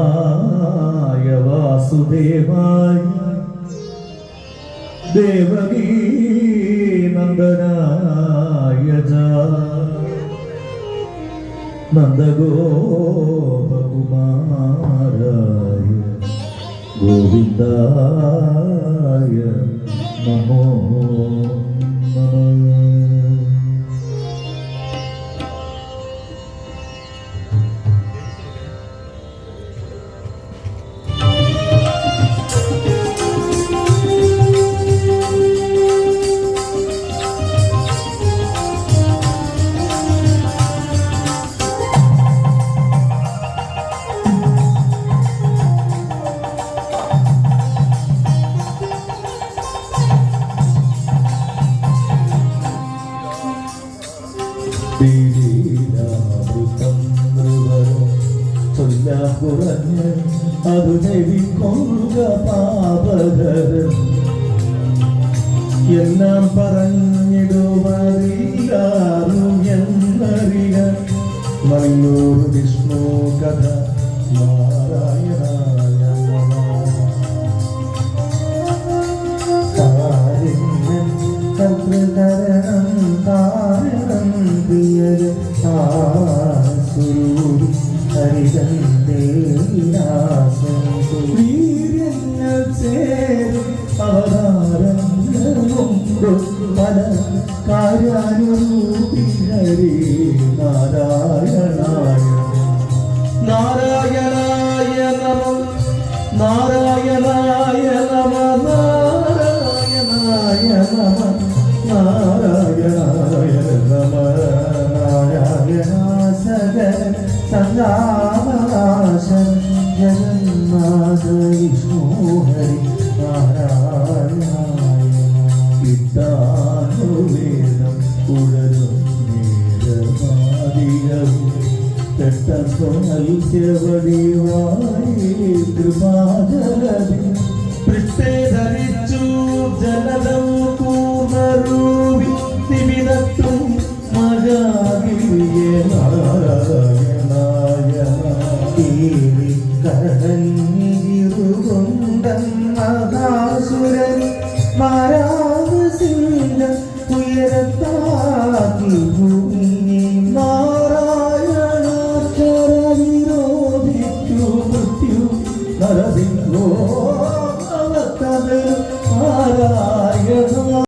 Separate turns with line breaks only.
കൃഷ്ണായ വാസുദേവായ ദേവകീ നന്ദനായ നന്ദഗോപകുമാരായ ഗോവിന്ദ കുറഞ്ഞ് അതു ചെവിക്കൊള്ളുക പാപകരം വിഷ്ണു കഥ. പല കാര്യാനുരൂപി ഹരി നാരായണായ നാരായണായ നമ നാരായണായ നമ നാരായണായ നമ നാരായണായ നമ
നാരായണ സകല സദാശം ജഗന്നാഥ വിഷ്ണു ഹരി നാരായണായ తట్టపొనలు చెవడివాయి కృపాగలది നരസിംഹോ